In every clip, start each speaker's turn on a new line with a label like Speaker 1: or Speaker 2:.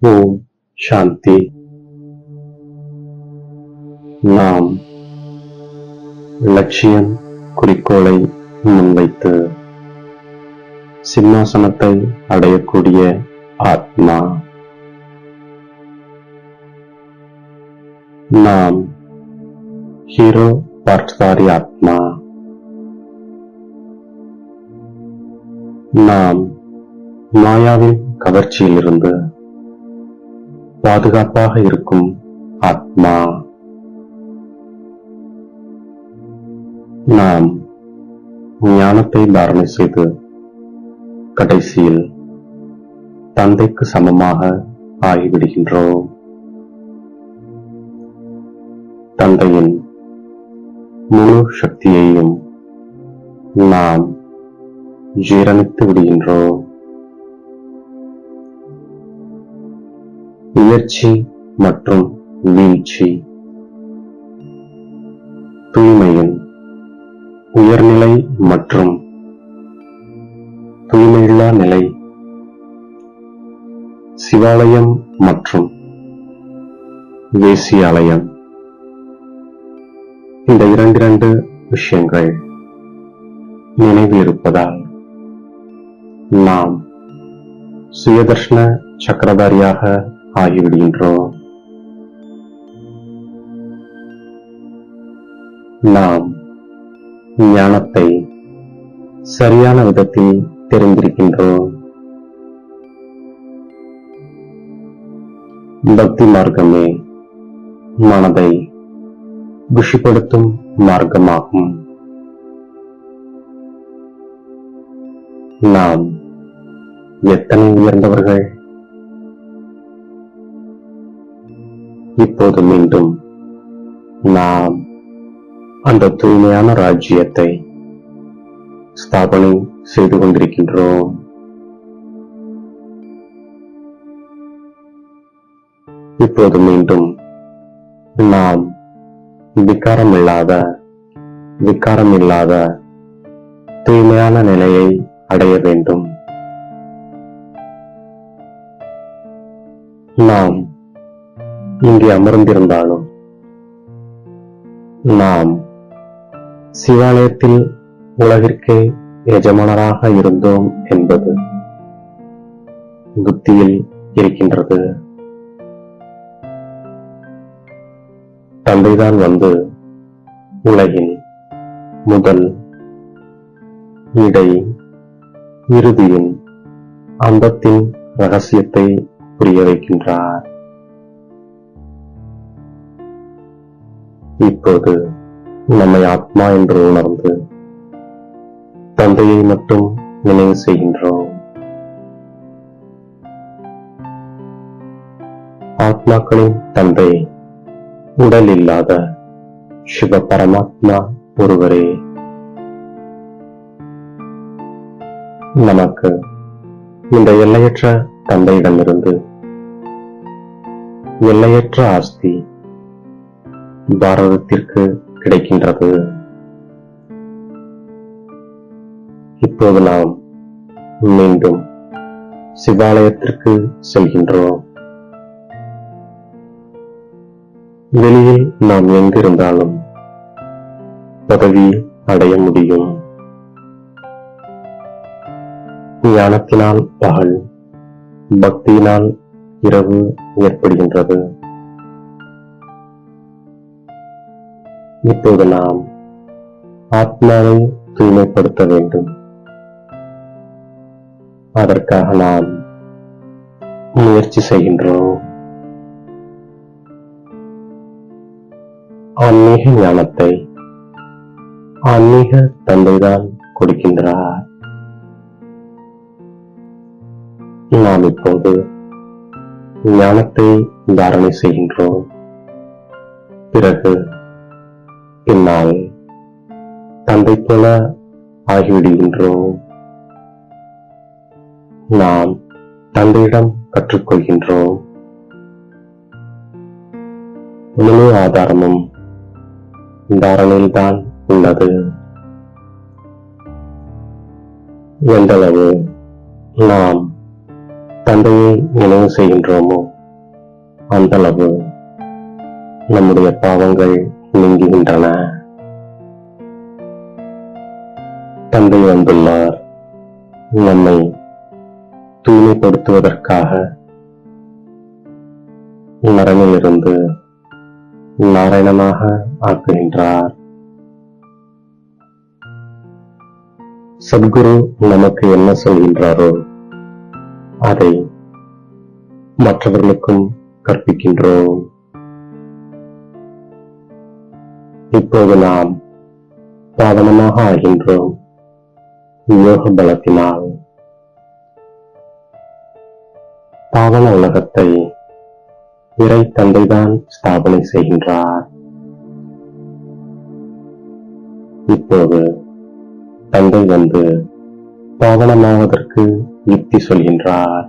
Speaker 1: ஓம் சாந்தி. நாம் லட்சியம் குறிக்கோளை முன்வைத்து சிம்மாசனத்தை அடையக்கூடிய ஆத்மா. நாம் ஹீரோ பார்த்தாரி ஆத்மா. நாம் மாயாவின் கவர்ச்சியிலிருந்து பாதுகாப்பாக இருக்கும் ஆத்மா. நாம் ஞானத்தை தாரணை செய்து கடைசியில் தந்தைக்கு சமமாக ஆகிவிடுகின்றோம். தந்தையின் முழு சக்தியையும் நாம் ஜீரணித்து விடுகின்றோம். உயர்ச்சி மற்றும் வீழ்ச்சி. தூய்மையின் உயர்நிலை மற்றும் தூய்மையில்லா நிலை. சிவாலயம் மற்றும் வேசியாலயம். இந்த இரண்டிரண்டு விஷயங்கள் நினைவு இருப்பதால் நாம் சுயதர்ஷ்ண சக்கரதாரியாக ஆகிவிடுகின்றோம் நாம் ஞானத்தை சரியான விதத்தில் தெரிந்திருக்கின்றோம் பக்தி மார்க்கமே மனதை குஷிப்படுத்தும் மார்க்கமாகும். நாம் எத்தனை உயர்ந்தவர்கள்? இப்போது மீண்டும் நாம் அந்த தூய்மையான ராஜ்யத்தை ஸ்தாபனை செய்து கொண்டிருக்கின்றோம். இப்போது மீண்டும் நாம் விகாரம் இல்லாத விகாரம் இல்லாத தூய்மையான நிலையை அடைய வேண்டும். நாம் இங்கே அமர்ந்திருந்தாலும் நாம் சிவாலயத்தில் உலகிற்கே எஜமானராக இருந்தோம் என்பது புத்தியில் இருக்கின்றது. தந்தைதான் வந்து உலகின் முதல் இடை இறுதியின் அந்தத்தின் ரகசியத்தை புரிய வைக்கின்றார். இப்போது நம்மை ஆத்மா என்று உணர்ந்து தந்தையை மட்டும் நினைவு செய்கின்றோம். ஆத்மாக்களின் தந்தை உடல் இல்லாத சிவ பரமாத்மா ஒருவரே. நமக்கு இந்த எல்லையற்ற தந்தையிடமிருந்து எல்லையற்ற ஆஸ்தி பாரதத்திற்கு கிடைக்கின்றது. இப்போது நாம் மீண்டும் சிவாலயத்திற்கு செல்கின்றோம். வெளியில் நாம் எங்கிருந்தாலும் பதவி அடைய முடியும். ஞானத்தினால் பகல் பக்தியினால் இரவு ஏற்படுகின்றது. இப்போது நாம் ஆத்மாவை தூய்மைப்படுத்த வேண்டும். அதற்காக நாம் முயற்சி செய்கின்றோம். ஆன்மீக ஞானத்தை ஆன்மீக தந்தைதான் கொடுக்கின்றார். நாம் இப்போது ஞானத்தை தாரணை செய்கின்றோம். பிறகு என்னால் தந்தை போல ஆகிவிடுகின்றோம். நாம் தந்தையிடம் கற்றுக்கொள்கின்றோம். முழு ஆதாரமும் தாரணையில்தான் உள்ளது. எந்தளவு நாம் தந்தையை நினைவு செய்கின்றோமோ அந்தளவு நம்முடைய பாவங்கள் நீங்குகின்றன. தந்தை வந்துள்ளார். நம்மை தூய்மைப்படுத்துவதற்காக நரனிலிருந்து நாராயணனாக ஆக்குகின்றார். சத்குரு நமக்கு என்ன சொல்கின்றாரோ அதை மற்றவர்களுக்கும் கற்பிக்கின்றோம். இப்போது நாம் பாவனமாக ஆகின்றோம். யோக பலத்தினால். பாவன உலகத்தை இறை தந்தைதான் ஸ்தாபனை செய்கின்றார். இப்போது தந்தை வந்து பாவனமாவதற்கு யுக்தி சொல்கின்றார்.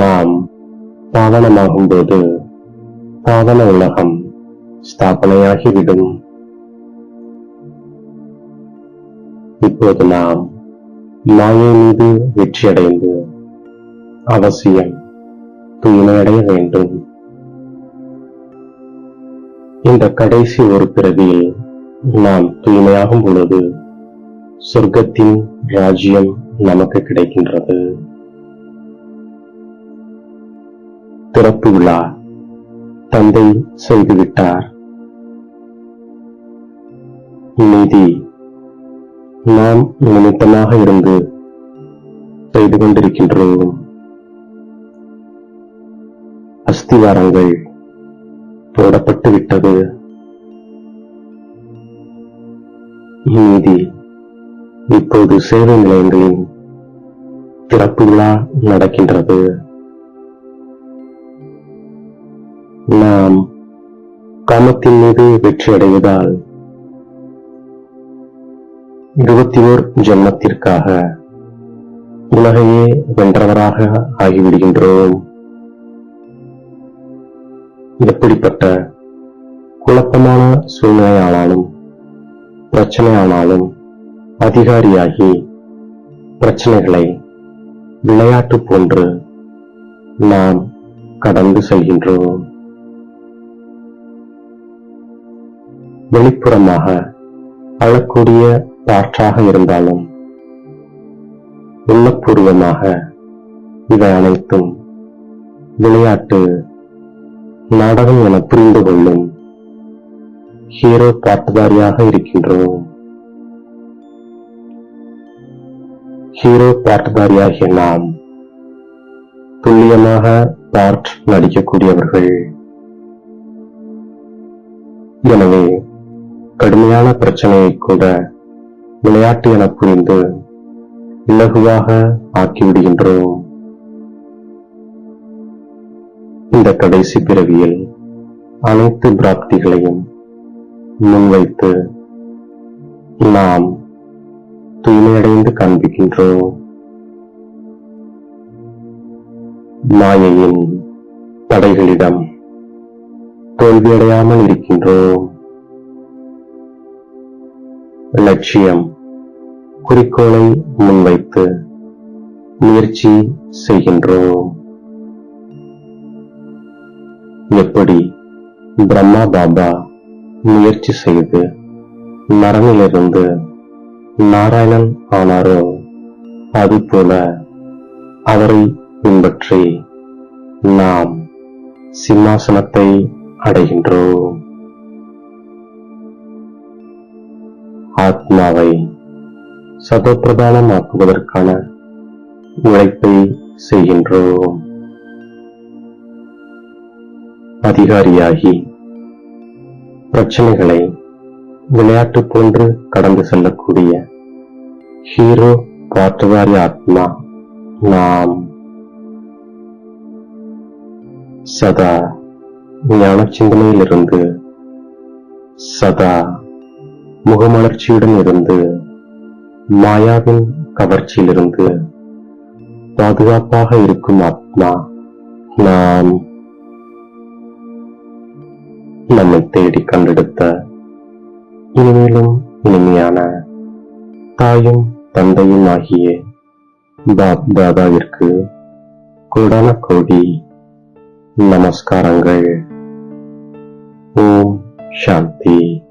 Speaker 1: நாம் பாவனமாகும்போது பாவன உலகம் ஸ்தாபனையாகிவிடும். இப்போது நாம் மாயை மீது வெற்றியடைந்து அவசியம் தூய்மையடைய வேண்டும். இந்த கடைசி ஒரு பிறவியில் நாம் தூய்மையாகும் பொழுது சொர்க்கத்தின் ராஜ்யம் நமக்கு கிடைக்கின்றது. திறப்பு விழா தந்தை செய்துவிட்டார். நீதி. நாம் நிமித்தமாக இருந்து செய்து கொண்டிருக்கின்றோம். அஸ்திவாரங்கள் போடப்பட்டு விட்டது. நீதி. இப்போது சேவை நிலையங்களின் திறப்பு விழா நடக்கின்றது. நாம் காமத்தின் மீது வெற்றி அடைவதால் இருபத்தி ஓர் ஜென்மத்திற்காக உலகையே வென்றவராக ஆகிவிடுகின்றோம். எப்படிப்பட்ட குழப்பமான சூழ்நிலையானாலும் பிரச்சனையானாலும் அதிகாரியாகி பிரச்சனைகளை விளையாட்டு போன்று நாம் கடந்து செல்கின்றோம். வெளிப்புறமாக அழக்கூடிய காற்றாக இருந்தாலும் உள்ளபூர்வமாக இவை அனைத்தும் விளையாட்டு நாடகம் என புரிந்து கொள்ளும் ஹீரோ பாட்டுதாரியாக இருக்கின்றோம். ஹீரோ பாட்டுதாரியாகிய நாம் துல்லியமாக பார்ட் நடிக்கக்கூடியவர்கள். எனவே கடுமையான பிரச்சனையை கூட விளையாட்டு என புரிந்து இலகுவாக ஆக்கிவிடுகின்றோம். இந்த கடைசி பிறவியில் அனைத்து பிராப்திகளையும் முன்வைத்து நாம் தூய்மையடைந்து காண்பிக்கின்றோம். மாயையின் தடைகளிடம் தோல்வியடையாமல் இருக்கின்றோம். லட்சியம் குறிக்கோளை முன்வைத்து முயற்சி செய்கின்றோம். எப்படி பிரம்மா பாபா முயற்சி செய்து நரனிலிருந்து நாராயணன் ஆனாரோ அதுபோல அவரை பின்பற்றி நாம் சிம்மாசனத்தை அடைகின்றோம். ஆத்மாவை சதப்பிரதானமாக்குவதற்கான உழைப்பை செய்கின்றோம். அதிகாரியாகி பிரச்சனைகளை விளையாட்டு போன்று கடந்து செல்லக்கூடிய ஹீரோ பாட்டுதாரி ஆத்மா நாம். சதா ஞான சிந்தனையிலிருந்து சதா முகமலர்ச்சியுடன் இருந்து மாயாவின் கவர்ச்சியிலிருந்து பாதுகாப்பாக இருக்கும் ஆத்மா நாம் நம்மை தேடி கண்டெடுத்த இனிமேலும் இனிமையான தாயும் தந்தையும் ஆகிய பாப் தாதாவிற்கு கோடான கோடி நமஸ்காரங்கள். ஓம் சாந்தி.